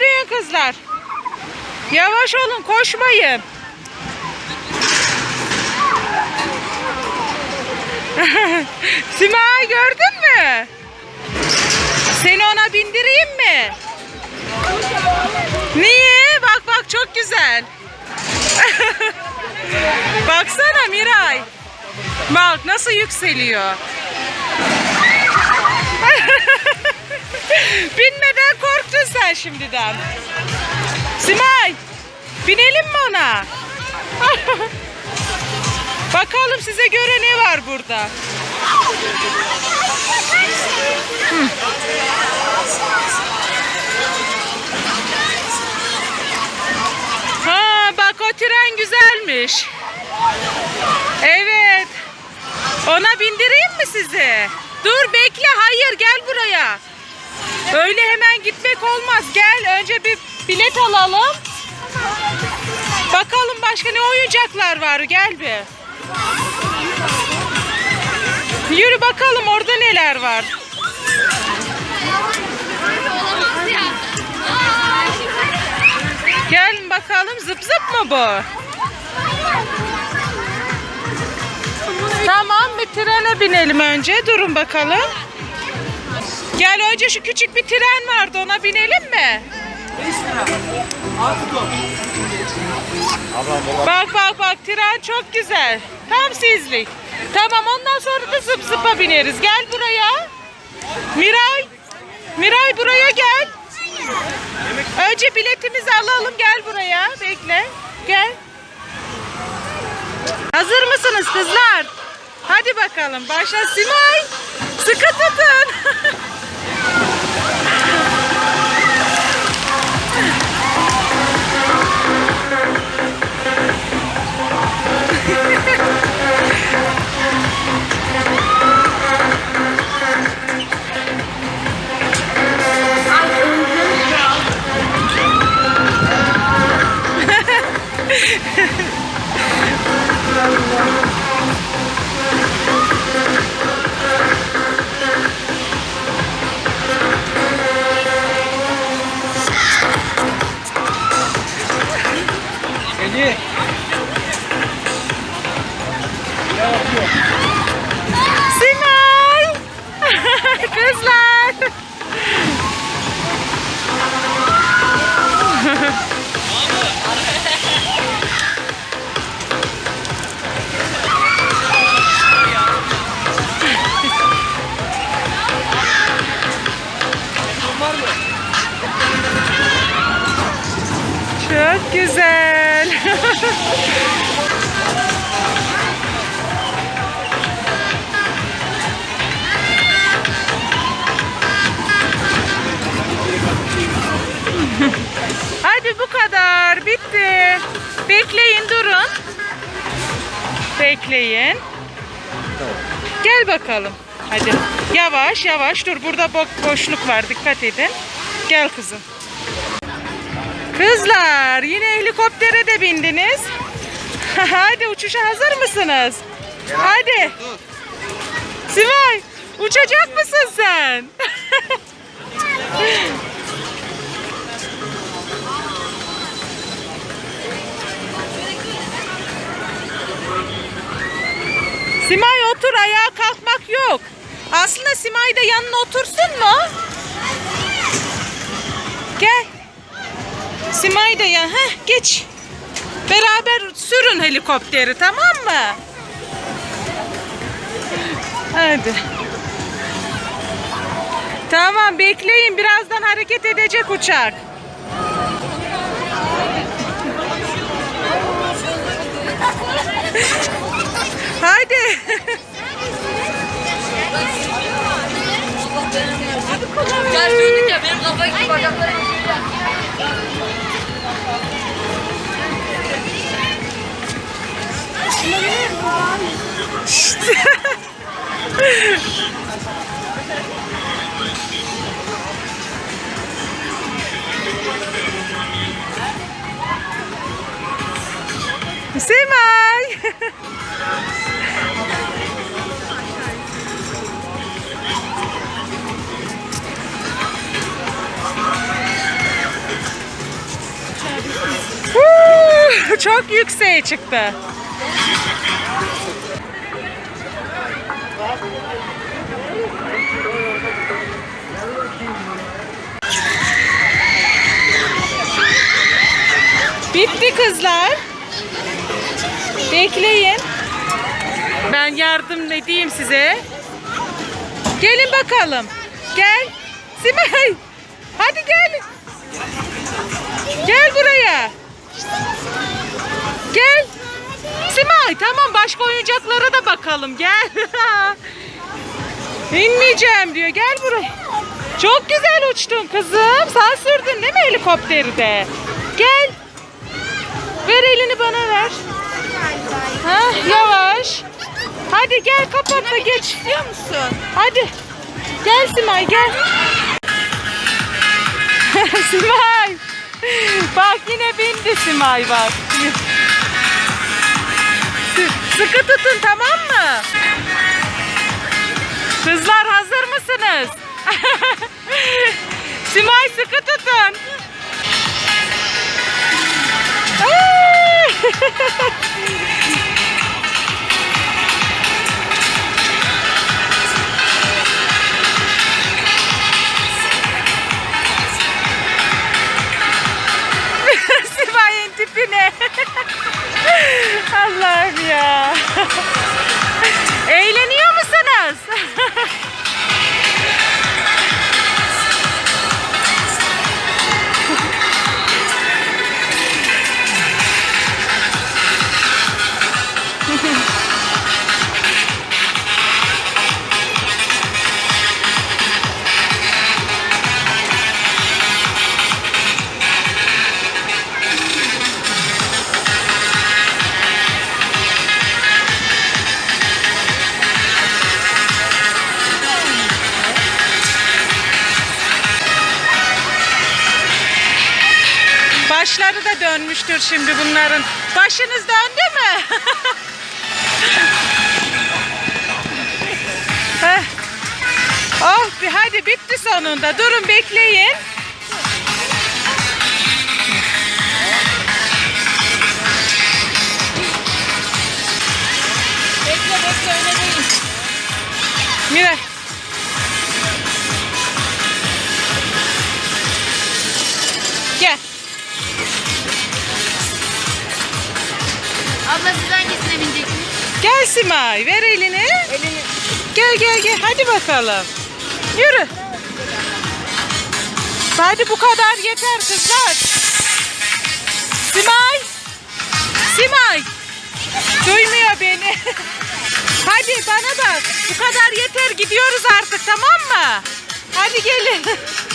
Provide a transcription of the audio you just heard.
yürüyün kızlar. Yavaş olun koşmayın. Simay gördün mü? Seni ona bindireyim mi? Niye? Bak bak çok güzel. Baksana Miray. Bak nasıl yükseliyor. Sen şimdiden. Simay, binelim mi ona? Bakalım size göre ne var burada. Ha bak o tren güzelmiş. Evet. Ona bindireyim mi sizi? Dur bekle hayır gel buraya. Öyle hemen gitmek olmaz. Gel önce bir bilet alalım. Bakalım başka ne oyuncaklar var. Gel bir. Yürü bakalım orada neler var. Gel bakalım zıp zıp mı bu? Tamam bir trene binelim önce. Durun bakalım. Gel önce şu küçük bir tren vardı ona binelim mi? Bak bak bak tren çok güzel. Tam sizlik. Tamam ondan sonra da zıp zıpa bineriz. Gel buraya. Miray. Miray buraya gel. Önce biletimizi alalım gel buraya. Bekle. Gel. Hazır mısınız kızlar? Hadi bakalım başla Simay. Sıkı tutun. 对 güzel. Hadi bu kadar. Bitti. Bekleyin durun. Bekleyin. Gel bakalım. Hadi. Yavaş yavaş dur. Burada bo- boşluk var. Dikkat edin. Gel kızım. Kızlar yine helikoptere de bindiniz. Hadi uçuşa hazır mısınız? Hadi. Simay uçacak mısın sen? Simay otur ayağa kalkmak yok. Aslında Simay da yanına otursun mu? Gel. Simay da ya. Heh, geç. Beraber sürün helikopteri tamam mı? Hadi. Tamam bekleyin birazdan hareket edecek uçak. Hadi. Ya söyledik ya benim kafa gitti bacaklarım. Simay. Çok yükseğe çıktı. Bitti kızlar. Bekleyin. Ben yardım edeyim size. Gelin bakalım. Gel. Simay. Hadi gel. Gel buraya. Gel. Simay tamam başka oyuncaklara da bakalım. Gel. İnmeyeceğim diyor. Gel buraya. Çok güzel uçtun kızım. Sen sürdün değil mi helikopteri de? Gel. Ver elini bana ver. Ha, yavaş. Hadi gel kapat da geç. İstiyor musun? Hadi. Gel Simay gel. Simay. Bak yine bindi Simay bak. Sı- Sıkı tutun tamam mı? Kızlar hazır mısınız? Simay sıkı tutun. Başları da dönmüştür şimdi bunların. Başınız döndü mü? Oh bir hadi bitti sonunda. Durun bekleyin. Bekle bekle öyle değil. Mira. Simay. Ver elini. Elini. Gel gel gel. Hadi bakalım. Yürü. Hadi bu kadar yeter kızlar. Simay. Simay. Duymuyor beni. Hadi bana bak. Bu kadar yeter. Gidiyoruz artık tamam mı? Hadi gelin.